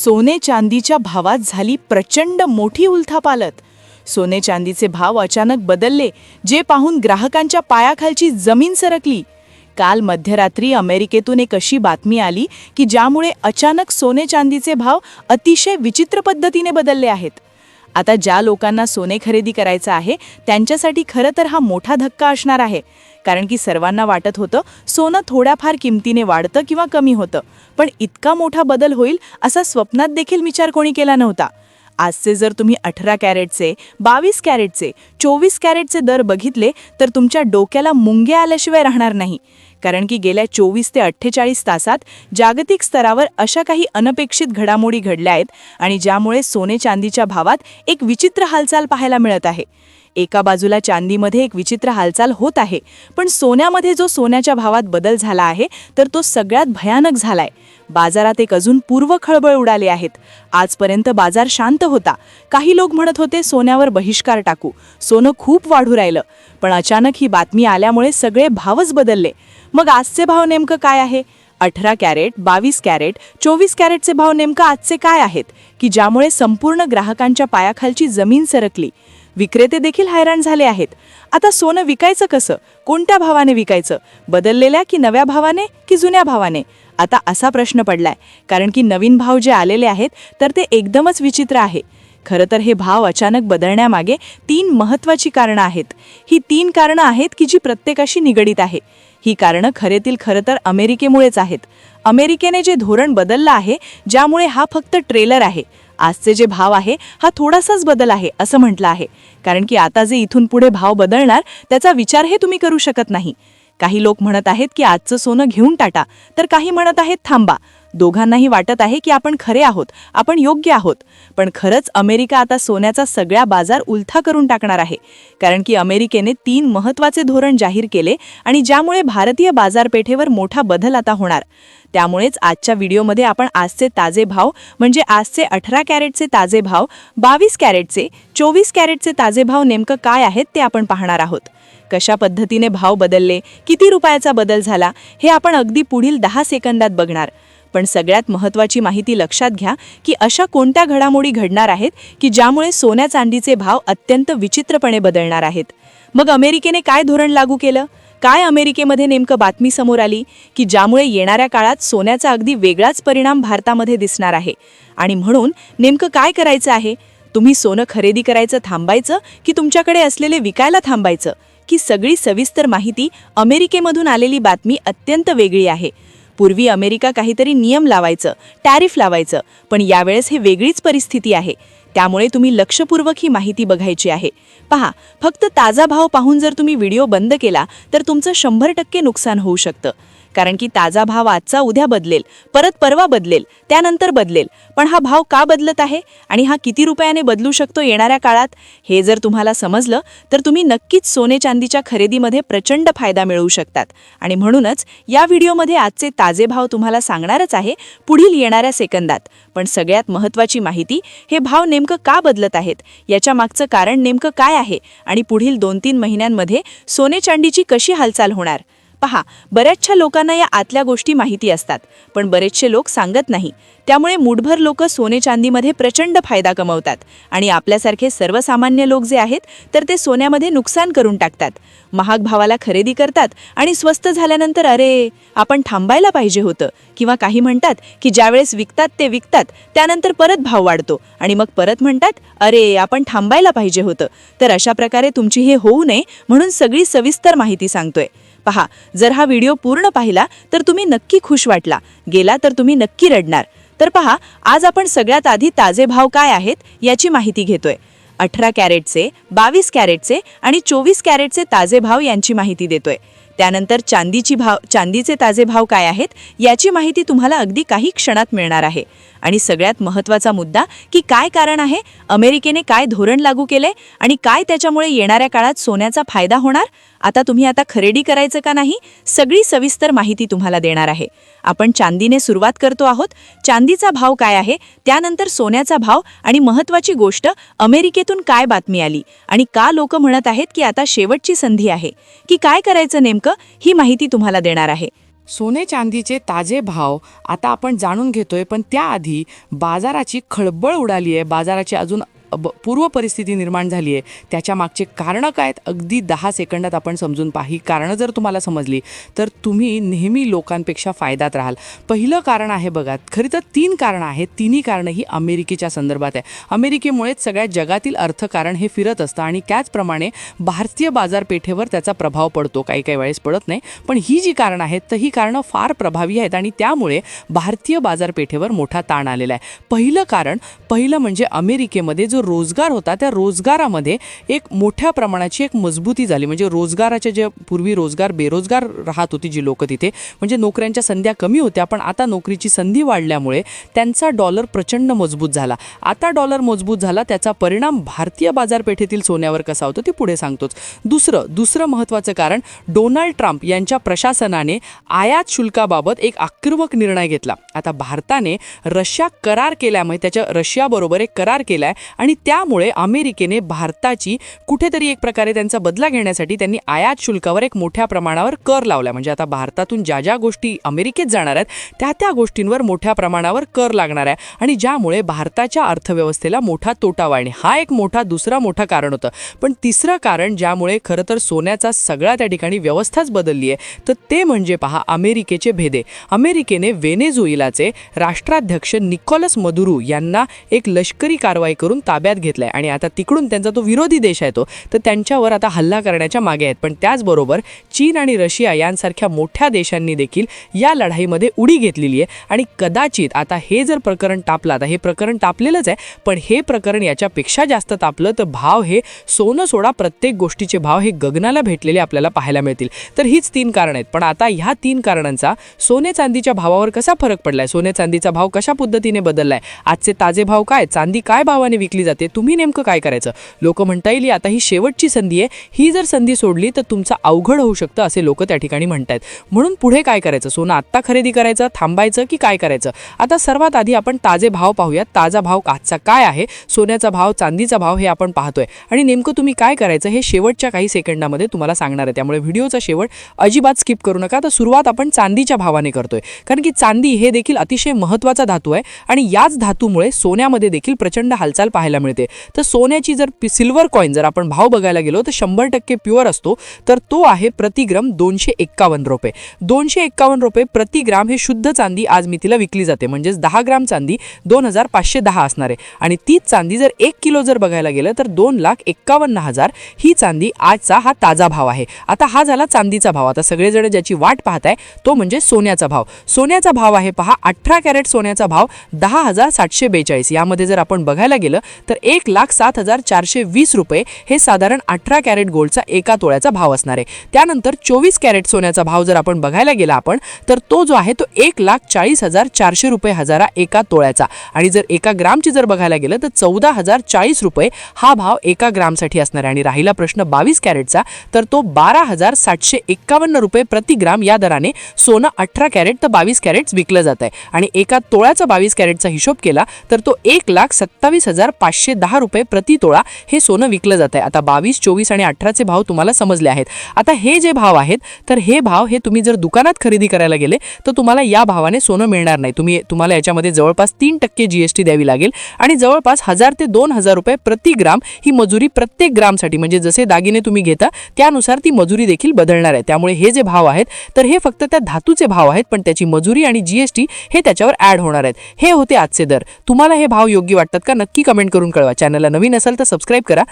सोने चांदीच्या भावात झाली प्रचंड मोठी उलथापालत. सोने चांदीचे भाव अचानक बदलले जे पाहून ग्राहकांच्या पायाखालची जमीन सरकली. काल मध्यरात्री अमेरिकेतून एक अशी बातमी आली की ज्यामुळे अचानक सोने चांदीचे भाव अतिशय विचित्र पद्धतीने बदलले आहेत. आता ज्या लोकांना सोने खरेदी करायचं आहे त्यांच्यासाठी खरं तर हा मोठा धक्का असणार आहे. कारण की सर्वांना वाटत होतं सोनं थोड्याफार किमतीने वाढतं किंवा कमी होतं. पण इतका मोठा बदल होईल असा स्वप्नात देखील विचार कोणी केला नव्हता. आजचे जर तुम्ही अठरा कॅरेटचे बावीस कॅरेटचे चोवीस कॅरेटचे दर बघितले तर तुमच्या डोक्याला मुंगे आल्याशिवाय राहणार नाही. कारण की गेल्या चोवीस ते अठ्ठेचाळीस तासात जागतिक स्तरावर अशा काही अनपेक्षित घडामोडी घडल्या आहेत आणि ज्यामुळे सोने चांदीच्या भावात एक विचित्र हालचाल पाहायला मिळत आहे. एका बाजूला चांदीमध्ये एक विचित्र हालचाल होत आहे. पण सोन्यामध्ये जो सोन्याच्या भावात बदल झाला आहे तर तो सगळ्यात भयानक झालाय. बाजारात एक अजून पूर्व खळबळ उडाले आहेत. आजपर्यंत बाजार शांत होता. काही लोक म्हणत होते सोन्यावर बहिष्कार टाकू. सोनं खूप वाढू राहिलं. पण अचानक ही बातमी आल्यामुळे सगळे भावच बदलले. मग आजचे भाव नेमकं काय आहे? अठरा कॅरेट बावीस कॅरेट चोवीस कॅरेटचे भाव नेमकं आजचे काय आहेत? की ज्यामुळे संपूर्ण ग्राहकांच्या पायाखालची जमीन सरकली? विक्रेते देखील हैराण झाले आहेत. आता सोनं विकायचं कसं? कोणत्या भावाने विकायचं? बदललेल्या की नव्या भावाने की जुन्या भावाने? आता असा प्रश्न पडलाय. कारण की नवीन भाव जे आलेले आहेत तर ते एकदमच विचित्र आहे. खरं तर हे भाव अचानक बदलण्यामागे तीन महत्त्वाची कारणं आहेत. ही तीन कारणं आहेत की जी प्रत्येकाशी निगडीत आहे. ही कारणं खरेतील खरं तर अमेरिकेमुळेच आहेत. अमेरिकेने जे धोरण बदललं आहे ज्यामुळे हा फक्त ट्रेलर आहे. आजचे जे भाव आहे हा थोडासाच बदल आहे असं म्हटलं आहे. कारण की आता जे इथून पुढे भाव बदलणार त्याचा विचार हे तुम्ही करू शकत नाही. काही लोक म्हणत आहेत की आजचं सोनं घेऊन टाटा तर काही म्हणत आहेत थांबा. दोघांनाही वाटत आहे की आपण खरे आहोत आपण योग्य आहोत. पण खरंच अमेरिका आता सोन्याचा सगळा बाजार उलथा करून टाकणार आहे. कारण की अमेरिकेने तीन महत्त्वाचे धोरण जाहीर केले आणि ज्यामुळे भारतीय बाजारपेठेवर मोठा बदल आता होणार. त्यामुळेच आजच्या व्हिडिओमध्ये आपण आजचे ताजे भाव म्हणजे आजचे अठरा कॅरेटचे ताजे भाव बावीस कॅरेटचे चोवीस कॅरेटचे ताजे भाव नेमकं काय आहेत ते आपण पाहणार आहोत. कशा पद्धतीने भाव बदलले किती रुपयाचा बदल झाला हे आपण अगदी पुढील दहा सेकंदात बघणार. पण सगळ्यात महत्त्वाची माहिती लक्षात घ्या की अशा कोणत्या घडामोडी घडणार आहेत की ज्यामुळे सोन्या चांदीचे भाव अत्यंत विचित्रपणे बदलणार आहेत. मग अमेरिकेने काय धोरण लागू केलं? काय अमेरिकेमध्ये नेमकं बातमी समोर आली की ज्यामुळे येणाऱ्या काळात सोन्याचा अगदी वेगळाच परिणाम भारतामध्ये दिसणार आहे? आणि म्हणून नेमकं काय करायचं आहे? तुम्ही सोनं खरेदी करायचं थांबायचं की तुमच्याकडे असलेले विकायला थांबायचं? की सगळी सविस्तर माहिती अमेरिकेमधून आलेली बातमी अत्यंत वेगळी आहे. पूर्वी अमेरिका काहीतरी नियम लावायचं टॅरिफ लावायचं पण यावेळेस हे वेगळीच परिस्थिती आहे. त्यामुळे तुम्ही लक्षपूर्वक ही माहिती बघायची आहे. पहा फक्त ताजा भाव पाहून जर तुम्ही व्हिडिओ बंद केला तर तुमचं शंभर टक्के नुकसान होऊ शकतं. कारण की ताजा भाव आजचा उद्या बदलेल परत परवा बदलेल त्यानंतर बदलेल. पण हा भाव का बदलत आहे आणि हा किती रुपयाने बदलू शकतो येणाऱ्या काळात हे जर तुम्हाला समजलं तर तुम्ही नक्कीच सोने चांदीच्या खरेदीमध्ये प्रचंड फायदा मिळवू शकतात. आणि म्हणूनच या व्हिडिओमध्ये आजचे ताजे भाव तुम्हाला सांगणारच आहे पुढील येणाऱ्या सेकंदात. पण सगळ्यात महत्त्वाची माहिती हे भाव नेमकं का बदलत आहेत? याच्या मागचं कारण नेमकं काय आहे? आणि पुढील दोन तीन महिन्यांमध्ये सोने चांदीची कशी हालचाल होणार? पहा बऱ्याचशा लोकांना या आतल्या गोष्टी माहिती असतात पण बरेचसे लोक सांगत नाही. त्यामुळे मुठभर लोक सोने चांदीमध्ये प्रचंड फायदा कमवतात आणि आपल्यासारखे सर्वसामान्य लोक जे आहेत तर ते सोन्यामध्ये नुकसान करून टाकतात. महाग भावाला खरेदी करतात आणि स्वस्त झाल्यानंतर अरे आपण थांबायला पाहिजे होतं. किंवा काही म्हणतात की ज्यावेळेस विकतात ते विकतात त्यानंतर परत भाव वाढतो. आणि मग परत म्हणतात अरे आपण थांबायला पाहिजे होतं. तर अशा प्रकारे तुमची हे होऊ नये म्हणून सगळी सविस्तर माहिती सांगतोय. पहा. जर हा व्हिडिओ पूर्ण पाहिला तर तुम्ही नक्की खुश वाटला. गेला तर तुम्ही नक्की रडणार. तर पहा आज आपण सगळ्यात आधी ताजे भाव काय आहेत याची माहिती घेतोय. अठरा कॅरेटचे बावीस कॅरेटचे आणि चोवीस कॅरेटचे ताजे भाव यांची माहिती देतोय. त्यानंतर चांदीची भाव चांदीचे ताजे भाव काय आहेत याची माहिती तुम्हाला अगदी काही क्षणात मिळणार आहे. आणि सगळ्यात महत्त्वाचा मुद्दा की काय कारण आहे? अमेरिकेने काय धोरण लागू केले आणि काय त्याच्यामुळे येणाऱ्या काळात सोन्याचा फायदा होणार? आता तुम्ही आता खरेदी करायचं का नाही? सगळी सविस्तर माहिती तुम्हाला देणार आहे. आपण चांदीने सुरुवात करतो आहोत. चांदीचा भाव काय आहे? त्यानंतर सोन्याचा भाव आणि महत्त्वाची गोष्ट अमेरिकेतून काय बातमी आली? आणि का लोक म्हणत आहेत की आता शेवटची संधी आहे? की काय करायचं नेमकं? ही माहिती तुम्हाला देणार आहे. सोने चांदीचे ताजे भाव आता आपण जाणून घेतोय पण त्याआधी बाजाराची खळबळ उडाली आहे बाजाराची अजून पूर्व परिस्थिती निर्माण झाली आहे. त्याच्या मागचे कारणं काय आहेत? अगदी दहा सेकंदात आपण समजून पहा. ही कारणं जर तुम्हाला समजली तर तुम्ही नेहमी लोकांपेक्षा फायद्यात राहाल. पहिलं कारण आहे बघा खरी तर तीन कारणं आहेत. तिन्ही कारणं ही अमेरिकेच्या संदर्भात आहे. अमेरिकेमुळेच सगळ्या जगातील अर्थकारण हे फिरत असतं आणि त्याचप्रमाणे भारतीय बाजारपेठेवर त्याचा प्रभाव पडतो. काही काही वेळेस पडत नाही. पण ही जी कारणं आहेत तर ही कारणं फार प्रभावी आहेत आणि त्यामुळे भारतीय बाजारपेठेवर मोठा ताण आलेला आहे. पहिलं कारण पहिलं म्हणजे अमेरिकेमध्ये जो रोजगार होता त्या रोजगारामध्ये एक मोठ्या प्रमाणाची एक मजबूती झाली. म्हणजे रोजगाराच्या जे पूर्वी रोजगार बेरोजगार राहत होती जी लोकं तिथे म्हणजे नोकऱ्यांच्या संध्या कमी होत्या पण आता नोकरीची संधी वाढल्यामुळे त्यांचा डॉलर प्रचंड मजबूत झाला. आता डॉलर मजबूत झाला त्याचा परिणाम भारतीय बाजारपेठेतील सोन्यावर कसा होतो ते पुढे सांगतोच. दुसरं दुसरं महत्त्वाचं कारण डोनाल्ड ट्रम्प यांच्या प्रशासनाने आयात शुल्काबाबत एक आक्रमक निर्णय घेतला. आता भारताने रशिया करार केल्यामुळे त्याच्या रशियाबरोबर एक करार केला आहे आणि त्यामुळे अमेरिकेने भारताची कुठेतरी एक प्रकारे त्यांचा बदला घेण्यासाठी त्यांनी आयात शुल्कावर एक मोठ्या प्रमाणावर कर लावला. म्हणजे आता भारतातून ज्या ज्या गोष्टी अमेरिकेत जाणार आहेत त्या त्या गोष्टींवर मोठ्या प्रमाणावर कर लागणार आहे. आणि ज्यामुळे भारताच्या अर्थव्यवस्थेला मोठा तोटा वाढणे हा एक मोठा दुसरा मोठा कारण होतं. पण तिसरं कारण ज्यामुळे खरं तर सोन्याचा सगळा त्या ठिकाणी व्यवस्थाच बदलली आहे तर ते म्हणजे पहा अमेरिकेचे भेदे. अमेरिकेने वेनेझुएलाचे राष्ट्राध्यक्ष निकोलस मदुरू यांना एक लष्करी कारवाई करून ताब्यात तब्यात घेतला आहे आणि आता तिकडून त्यांचा तो विरोधी देश आहे तो तर त्यांच्यावर आता हल्ला करण्याच्या मागे आहेत. पण त्याचबरोबर चीन आणि रशिया यांसारख्या मोठ्या देशांनी देखील या लढाईमध्ये उडी घेतलेली आहे. आणि कदाचित आता हे जर प्रकरण तापलं आता हे प्रकरण तापलेलंच आहे पण हे प्रकरण याच्यापेक्षा जास्त तापलं तर भाव हे सोनं सोडा प्रत्येक गोष्टीचे भाव हे गगनाला भेटलेले आपल्याला पाहायला मिळतील. तर हीच तीन कारण आहेत. पण आता ह्या तीन कारणांचा सोने चांदीच्या भावावर कसा फरक पडलाय? सोने चांदीचा भाव कशा पद्धतीने बदललाय? आजचे ताजे भाव काय? चांदी काय भावाने विकली जाते? तुम्ही नेमकं काय करायचं? लोक म्हणता येईल आता ही शेवटची संधी आहे. ही जर संधी सोडली तर तुमचं अवघड होऊ शकतं असे लोक त्या ठिकाणी म्हणतायत. म्हणून पुढे काय करायचं? सोनं आत्ता खरेदी करायचं थांबायचं की काय करायचं? आता सर्वात आधी आपण ताजे भाव पाहूयात. ताजा भाव आजचा काय आहे? सोन्याचा भाव चांदीचा भाव हे आपण पाहतोय. आणि नेमकं तुम्ही काय करायचं हे शेवटच्या काही सेकंडामध्ये तुम्हाला सांगणार आहे. त्यामुळे व्हिडिओचा शेवट अजिबात स्किप करू नका. तर सुरुवात आपण चांदीच्या भावाने करतोय. कारण की चांदी हे देखील अतिशय महत्त्वाचा धातू आहे. आणि याच धातूमुळे सोन्यामध्ये देखील प्रचंड हालचाल पाहायला मिळते. तर सोन्याची जर सिल्वर कॉईन जर आपण भाव बघायला गेलो तर शंभर टक्के प्युअर असतो. तर तो आहे प्रतिग्राम दोनशे एक्कावन्न रुपये. दोनशे एक्कावन्न रुपये प्रतिग्राम हे शुद्ध चांदी आज मी विकली जाते. म्हणजेच दहा ग्राम चांदी दोन हजार पाचशे दहा असणार आहे. आणि तीच चांदी जर एक किलो जर बघायला गेलं तर दोन लाख एक्कावन्न हजार ही चांदी आजचा हा ताजा भाव आहे. आता हा झाला चांदीचा भाव. आता सगळेजण ज्याची वाट पाहताय तो म्हणजे सोन्याचा भाव. सोन्याचा भाव आहे पहा अठरा कॅरेट सोन्याचा भाव दहा हजार सातशे बेचाळीस. यामध्ये जर आपण बघायला गेलं तर एक लाख सात हजार चारशे वीस रुपये हे साधारण अठरा कॅरेट गोल्डचा एका तोळ्याचा भाव असणार आहे. त्यानंतर चोवीस कॅरेट सोन्याचा भाव जर आपण बघायला गेला आपण तर तो जो आहे तो एक लाख चाळीस हजार चारशे रुपये हजारा एका तोळ्याचा. आणि जर एका ग्रामची जर बघायला गेलं तर चौदा हजार चाळीस रुपये हा भाव एका ग्रामसाठी असणार आहे. आणि राहिला प्रश्न बावीस कॅरेटचा तर तो बारा हजार सातशे एक्कावन्न रुपये प्रति ग्राम या दराने सोनं अठरा कॅरेट तर बावीस कॅरेट्स विकलं जात आहे आणि एका तोळ्याचा बावीस कॅरेटचा हिशोब केला तर तो एक लाख सत्तावीस हजार पाचशे दहा रुपये प्रति तोळा हे सोनं विकलं जात आहे. आता बावीस चोवीस आणि अठराचे भाव तुम्हाला समजले आहेत. आता हे जे भाव आहेत तर हे भाव हे तुम्ही जर दुकानात खरेदी करायला गेले तर तुम्हाला या भावाने सोनं मिळणार नाही. तुम्ही तुम्हाला याच्यामध्ये जवळपास तीन टक्के जी एस टी द्यावी लागेल आणि जवळपास हजार ते दोन हजार रुपये प्रति ग्राम ही मजुरी प्रत्येक ग्रामसाठी म्हणजे जसे दागिने तुम्ही घेता त्यानुसार ती मजुरी देखील बदलणार आहे. त्यामुळे हे जे भाव आहेत तर हे फक्त त्या धातूचे भाव आहेत पण त्याची मजुरी आणि जीएसटी हे त्याच्यावर ॲड होणार आहेत. हे होते आजचे दर. तुम्हाला हे भाव योग्य वाटतात का? नक्की कमेंट करून कळवा. चॅनलला नवीन असेल तर सबस्क्राईब करा.